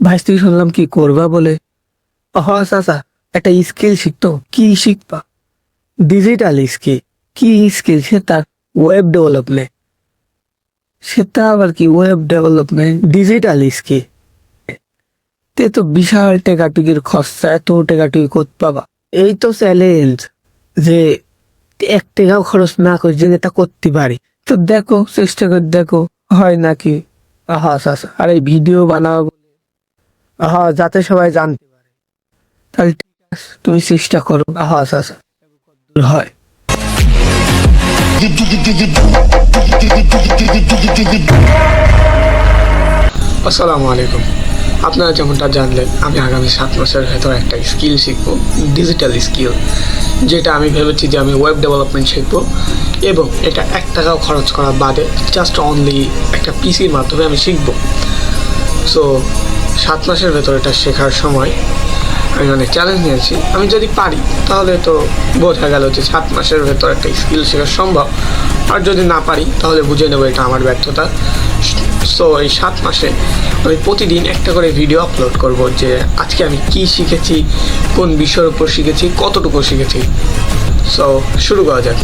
ভাই, তুই শুনলাম কি করবা বলে? হ চাচা, একটা স্কিল শিখতো। কি শিখবা? ডিজিটাল স্কিল কি স্কিল সে তার ওয়েব ডেভেলপমেন্ট সেটা আবার কি ওয়েব ডেভেলপমেন্ট ডিজিটাল স্কিল তে তো বিশাল টেকাটুকির খরচা, এত টেকাটুকি করতে পাবা। এই তো চ্যালেঞ্জ যে এক টাকাও খরচ না করে যে এটা করতে পারি। তো দেখো, চেষ্টা করে দেখো, হয় নাকি? আহা আচ্ছা আর এই ভিডিও বানাবো আহা, যাতে সবাই জানতে পারে। তাহলে ঠিক আছে, তুমি চেষ্টা করো। আহা আচ্ছা আচ্ছা। হয় আসসালামু আলাইকুম। আপনারা যেমনটা জানলেন, আমি আগামী সাত মাসের ভেতর একটা স্কিল শিখব ডিজিটাল স্কিল যেটা আমি ভেবেছি যে আমি ওয়েব ডেভেলপমেন্ট শিখব এবং এটা এক টাকাও খরচ করা বাদে জাস্ট অনলি একটা পিসির মাধ্যমে আমি শিখব। সো সাত মাসের ভেতর এটা শেখার সময় আমি অনেক চ্যালেঞ্জ নিয়েছি। আমি যদি পারি, তাহলে তো বোঝা গেল যে সাত মাসের ভেতর একটা স্কিল শেখা সম্ভব। আর যদি না পারি, তাহলে বুঝে নেব এটা আমার ব্যর্থতা। সো এই সাত মাসে আমি প্রতিদিন একটা করে ভিডিও আপলোড করব যে আজকে আমি কি শিখেছি, কোন বিষয়ের উপর শিখেছি, কতটুকু শিখেছি। সো শুরু করা যাক।